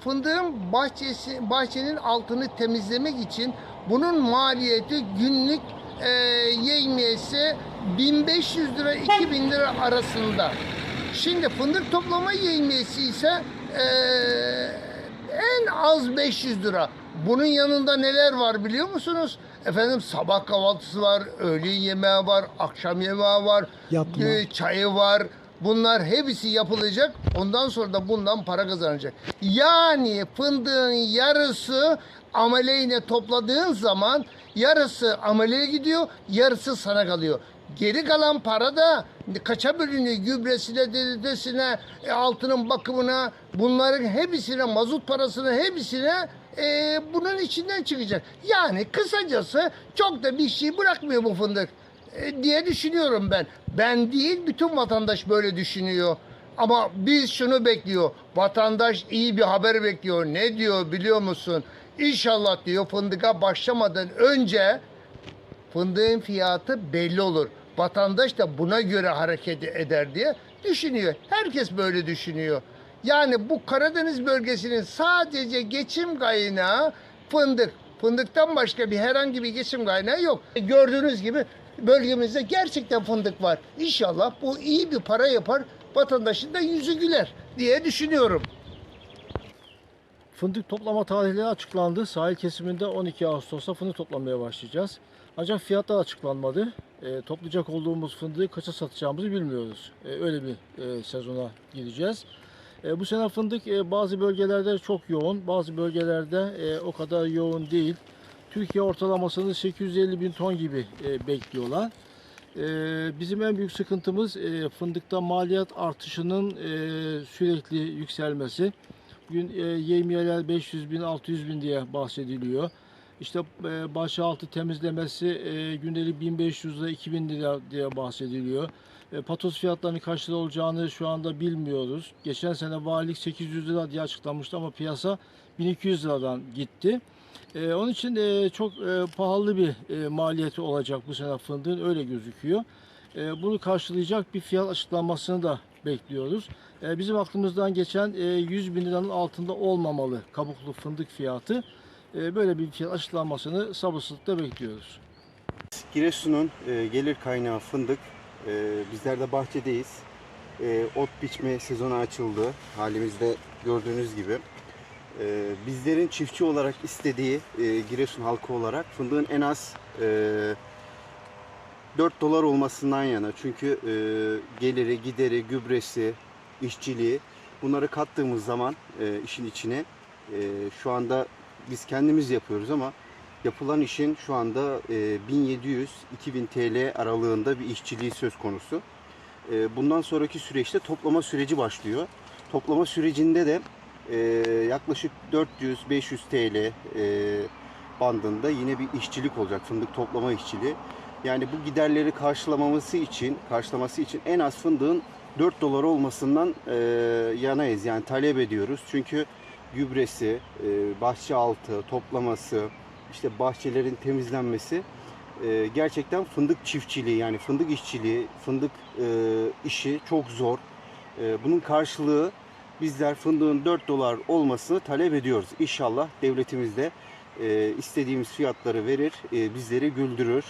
fındığın bahçesi bahçenin altını temizlemek için bunun maliyeti günlük e, yevmiyesi 1500 lira 2000 lira arasında. Şimdi fındık toplama yevmiyesi ise e, en az 500 lira. Bunun yanında neler var biliyor musunuz? Efendim sabah kahvaltısı var, öğle yemeği var, akşam yemeği var, Yatma. e, çayı var. Bunlar hepsi yapılacak. Ondan sonra da bundan para kazanacak. Yani fındığın yarısı ameleyle topladığın zaman yarısı ameleye gidiyor, yarısı sana kalıyor. Geri kalan para da kaça bölünüyor? Gübresine, dedesine, e, altının bakımına, bunların hepsine, mazot parasına hepsine e, bunun içinden çıkacak. Yani kısacası çok da bir şey bırakmıyor bu fındık diye düşünüyorum ben. Ben değil bütün vatandaş böyle düşünüyor. Ama biz şunu bekliyor. Vatandaş iyi bir haber bekliyor. Ne diyor biliyor musun? İnşallah diyor fındıka başlamadan önce fındığın fiyatı belli olur. Vatandaş da buna göre hareket eder diye düşünüyor. Herkes böyle düşünüyor. Yani bu Karadeniz bölgesinin sadece geçim kaynağı fındık. Fındıktan başka bir herhangi bir geçim kaynağı yok. Gördüğünüz gibi bölgemizde gerçekten fındık var. İnşallah bu iyi bir para yapar, vatandaşın da yüzü güler diye düşünüyorum. Fındık toplama tarihleri açıklandı. Sahil kesiminde 12 Ağustos'ta fındık toplamaya başlayacağız. Ancak fiyatlar açıklanmadı. E, toplayacak olduğumuz fındığı kaça satacağımızı bilmiyoruz. E, öyle bir e, sezona gireceğiz. E, bu sene fındık e, bazı bölgelerde çok yoğun, bazı bölgelerde e, o kadar yoğun değil. Türkiye ortalamasını 850 bin ton gibi bekliyorlar. Bizim en büyük sıkıntımız fındıkta maliyet artışının sürekli yükselmesi. Bugün e, yevmiyeler 500 bin, 600 bin diye bahsediliyor. İşte e, başaltı temizlemesi e, gündelik 1500 lira, 2000 lira diye bahsediliyor. E, patos fiyatlarının kaç lira olacağını şu anda bilmiyoruz. Geçen sene valilik 800 lira diye açıklamıştı ama piyasa 1200 liradan gitti. E, onun için e, çok e, pahalı bir e, maliyeti olacak bu sene fındığın öyle gözüküyor. E, bunu karşılayacak bir fiyat açıklanmasını da bekliyoruz. E, bizim aklımızdan geçen e, 100 bin liranın altında olmamalı kabuklu fındık fiyatı. E, böyle bir fiyat açıklanmasını sabırsızlıkla bekliyoruz. Giresun'un e, gelir kaynağı fındık. E, bizler de bahçedeyiz. E, ot biçme sezonu açıldı. Halimizde gördüğünüz gibi. Bizlerin çiftçi olarak istediği Giresun halkı olarak fındığın en az e, 4 dolar olmasından yana. Çünkü geliri, gideri, gübresi, işçiliği bunları kattığımız zaman işin içine şu anda biz kendimiz yapıyoruz ama yapılan işin şu anda e, 1700-2000 TL aralığında bir işçiliği söz konusu. E, bundan sonraki süreçte toplama süreci başlıyor. Toplama sürecinde de e, yaklaşık 400-500 TL e, bandında yine bir işçilik olacak. Fındık toplama işçiliği. Yani bu giderleri karşılamamız için, karşılaması için en az fındığın 4 dolar olmasından e, yanayız. Yani talep ediyoruz. Çünkü gübresi, e, bahçe altı, toplaması, işte bahçelerin temizlenmesi e, gerçekten fındık çiftçiliği yani fındık işçiliği, fındık e, işi çok zor. E, bunun karşılığı bizler fındığın 4 dolar olmasını talep ediyoruz. İnşallah devletimiz de e, istediğimiz fiyatları verir, e, bizleri güldürür.